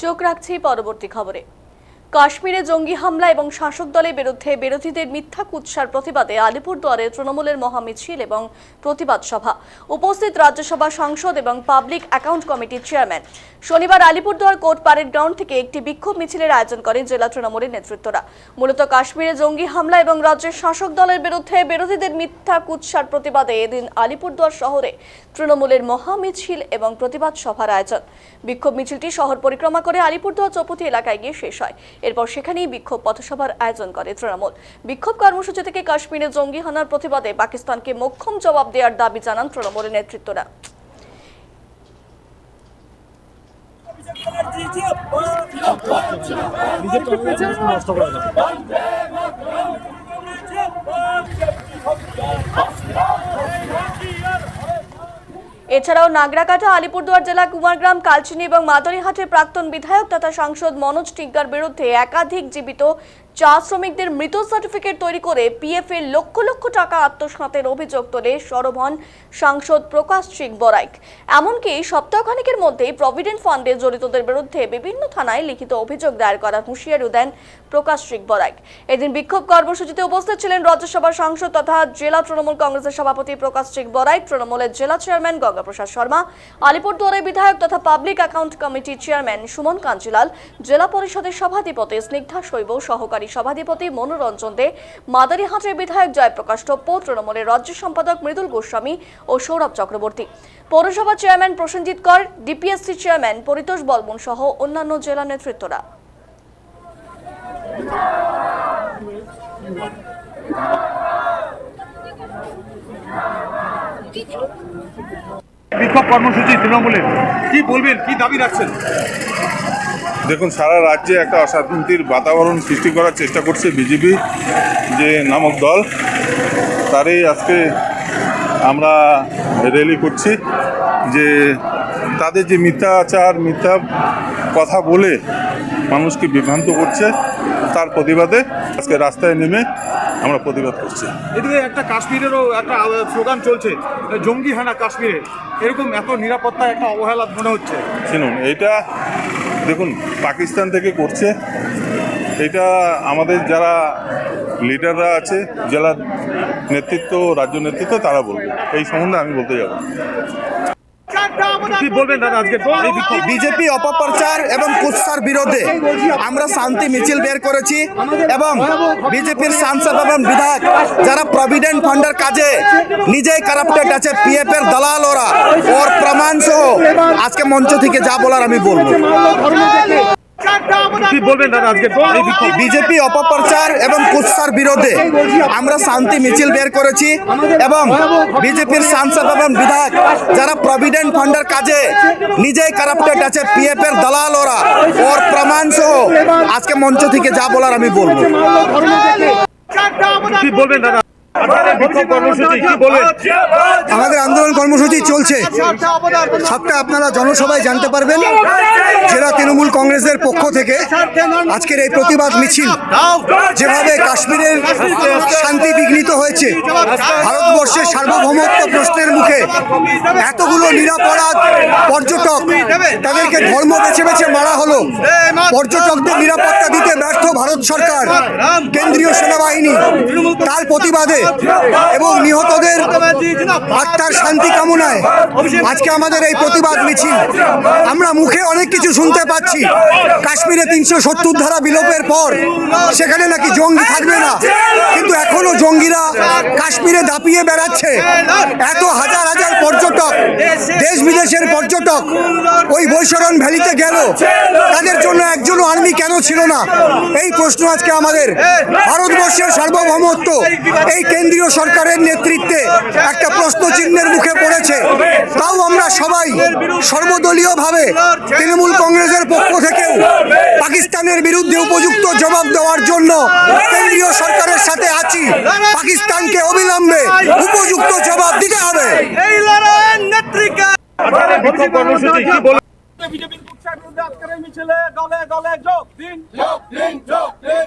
চোখ রাখছি পরবর্তী খবরে। কাশ্মীরে জঙ্গি হামলা এবং শাসক দলের বিরুদ্ধে বিরোধীদের মিথ্যা কুৎসার প্রতিবাদে আলিপুরদুয়ারে তৃণমূলের মহামিছিল এবং প্রতিবাদ সভা। উপস্থিত রাজ্যসভা সাংসদ এবং পাবলিক অ্যাকাউন্ট কমিটির চেয়ারম্যান। শনিবার আলিপুরদুয়ার কোর্ট প্যারেড গ্রাউন্ড থেকে একটি বিক্ষোভ মিছিলের আয়োজন করেন জেলা তৃণমূলের নেতৃত্বরা। মূলত কাশ্মীরে জঙ্গি হামলা এবং রাজ্যের শাসক দলের বিরুদ্ধে বিরোধীদের মিথ্যা কুৎসার প্রতিবাদে এদিন আলিপুরদুয়ার শহরে তৃণমূলের মহামিছিল এবং প্রতিবাদ সভার আয়োজন। বিক্ষোভ মিছিলটি শহর পরিক্রমা করে আলিপুরদুয়ার চৌপতি এলাকায় গিয়ে শেষ হয়। এরপর সেখানেই বিক্ষোভ পথসভার আয়োজন করে তৃণমূল। বিক্ষোভ কর্মসূচি থেকে কাশ্মীরে জঙ্গি হানার প্রতিবাদে পাকিস্তানকে মোক্ষম জবাব দেওয়ার দাবি জানান তৃণমূলের নেতৃত্বরা। এছাড়াও নাগরাকাটা আলিপুরদুয়ার জেলা কুমারগ্রাম, কালচিনি এবং মাদারিহাটের প্রাক্তন বিধায়ক তথা সাংসদ মনোজ টিগ্গার বিরুদ্ধে একাধিক জীবিত চা শ্রমিকদের মৃত সার্টিফিকেট তৈরি করে পিএফ এর লক্ষ লক্ষ টাকা আত্মসাতের অভিযোগ তোলে সরব হন সাংসদ প্রকাশ সিং বরাইক। এমনকি সপ্তাহখানেকের মধ্যেই প্রভিডেন্ট ফান্ডে জড়িতদের বিরুদ্ধে বিভিন্ন থানায় লিখিত অভিযোগ দায়ের করার হুঁশিয়ারিও দেন প্রকাশ সিং বরাইক। এদিন বিক্ষোভ কর্মসূচিতে উপস্থিত ছিলেন রাজ্যসভার সাংসদ তথা জেলা তৃণমূল কংগ্রেসের সভাপতি প্রকাশ সিং বরাইক, তৃণমূলের জেলা চেয়ারম্যান গঙ্গাপ্রসাদ শর্মা, আলিপুরদুয়ারের বিধায়ক তথা পাবলিক অ্যাকাউন্ট কমিটির চেয়ারম্যান সুমন কাঞ্জিলাল জেলা পরিষদের সভাধিপতি স্নিগ্ধা শৈব সহকারী সভাধিপতি মনোরঞ্জন দে, মাদারিহাটের বিধায়ক জয়প্রকাশ টপ্প তৃণমূলের রাজ্য সম্পাদক মৃদুল গোস্বামী ও সৌরভ চক্রবর্তী। পৌরসভা চেয়ারম্যান প্রসেনজিৎ কর, ডিপিএসসি চেয়ারম্যান পরিতোষ বলবন সহ অন্যান্য জেলা নেতৃত্বরা। বিক্ষোভ কর্মসূচি তৃণমূলের। কি বলবেন? কি দাবি রাখছেন? দেখুন সারা রাজ্যে একটা অশান্তির বাতাবরণ সৃষ্টি করার চেষ্টা করছে বিজেপি যে নামক দল। তারই আজকে আমরা র্যালি করছি যে তাদের যে মিথ্যাচার মিথ্যা কথা বলে মানুষকে বিভ্রান্ত করছে তার প্রতিবাদে আজকে রাস্তায় নেমে আমরা প্রতিবাদ করছি। এদিকে একটা কাশ্মীরেরও একটা স্লোগান চলছে জঙ্গি হানা কাশ্মীরে। এরকম এত নিরাপত্তা একটা অবহেলা মনে হচ্ছে। শুনুন এটা দেখুন, পাকিস্তান থেকে করছে এটা আমাদের যারা লিডাররা আছে, জেলার নেতৃত্ব, রাজ্য নেতৃত্ব, তারা বলবে এই সম্বন্ধে আমি বলতে যাব। কি বলবেন দাদা আজকে? বিজেপি অপপ্রচার এবং কুৎসার বিরোধে আমরা শান্তি মিছিল বের করেছি এবং বিজেপির সাংসদ এবং বিধায়ক যারা প্রভিডেন্ট ফান্ডের কাজে নিজেই কারাপ্টেড আছে পিএফ এর দালাল ওরা। ওর প্রমাণ সহ আজকে মঞ্চ থেকে যা বলার আমি বলব। বলবেন দাদা আজকে বিজেপি অপপ্রচার এবং কুৎসার বিরোধে আমরা শান্তি মিছিল বের করেছি এবং বিজেপির সাংসদ এবং বিধায়ক যারা প্রভিডেন্ট ফান্ডের কাজে নিজেই কারাপ্টেড আছে পিএফ এর দালাল ওরা ওর প্রমাণ সহ আজকে মঞ্চ থেকে যা বলার আমি বলব। বলবেন দাদা। কর্মসূচি কি বলবেন আমাদের আন্দোলন কর্মসূচি চলছে। সবটা আপনারা জনসভায় জানতে পারবেন। জেলা তৃণমূল কংগ্রেসের পক্ষ থেকে আজকের এই প্রতিবাদ মিছিল যেভাবে কাশ্মীরের শান্তি বিঘ্নিত হয়েছে ভারতবর্ষের সার্বভৌমত্ব প্রশ্নের মুখে এতগুলো নিরাপরাধ পর্যটক তাদেরকে ধর্ম বেছে বেছে মারা হলো। পর্যটকদের নিরাপত্তা দিতে ব্যর্থ ভারত সরকার কেন্দ্রীয় সেনাবাহিনী তার প্রতিবাদে এবং নিহতদের আত্মার শান্তি কামনায় আজকে আমাদের এই প্রতিবাদ মিছিল। আমরা মুখে অনেক কিছু শুনতে পাচ্ছি। কাশ্মীরে তিনশো সত্তর ধারা বিলোপের পর সেখানে নাকি জঙ্গি থাকবে না। এখনও জঙ্গিরা কাশ্মীরে দাপিয়ে বেড়াচ্ছে। এত হাজার হাজার পর্যটক দেশ বিদেশের পর্যটক ওই বৈশরণ ভ্যালিতে গেল। তাদের জন্য একজনও আর্মি কেন ছিল না? এই প্রশ্ন আজকে আমাদের। ভারতবর্ষের সার্বভৌমত্ব, এই কেন্দ্রীয় সরকারের নেতৃত্বে একটা প্রশ্ন চিহ্নের মুখে পড়েছে। তাও আমরা সবাই সর্বদলীয়ভাবে তৃণমূল কংগ্রেসের পক্ষ থেকেও পাকিস্তানের বিরুদ্ধে উপযুক্ত জবাব দেওয়ার জন্য কেন্দ্রীয় সরকারের সাথে আছি পাকিস্তানকে অবিলম্বে উপযুক্ত জবাব দিতে হবে। বিজেপির এই মিছিলে দলে দলে যোগ। দিন। যোগ দিন যোগ দিন।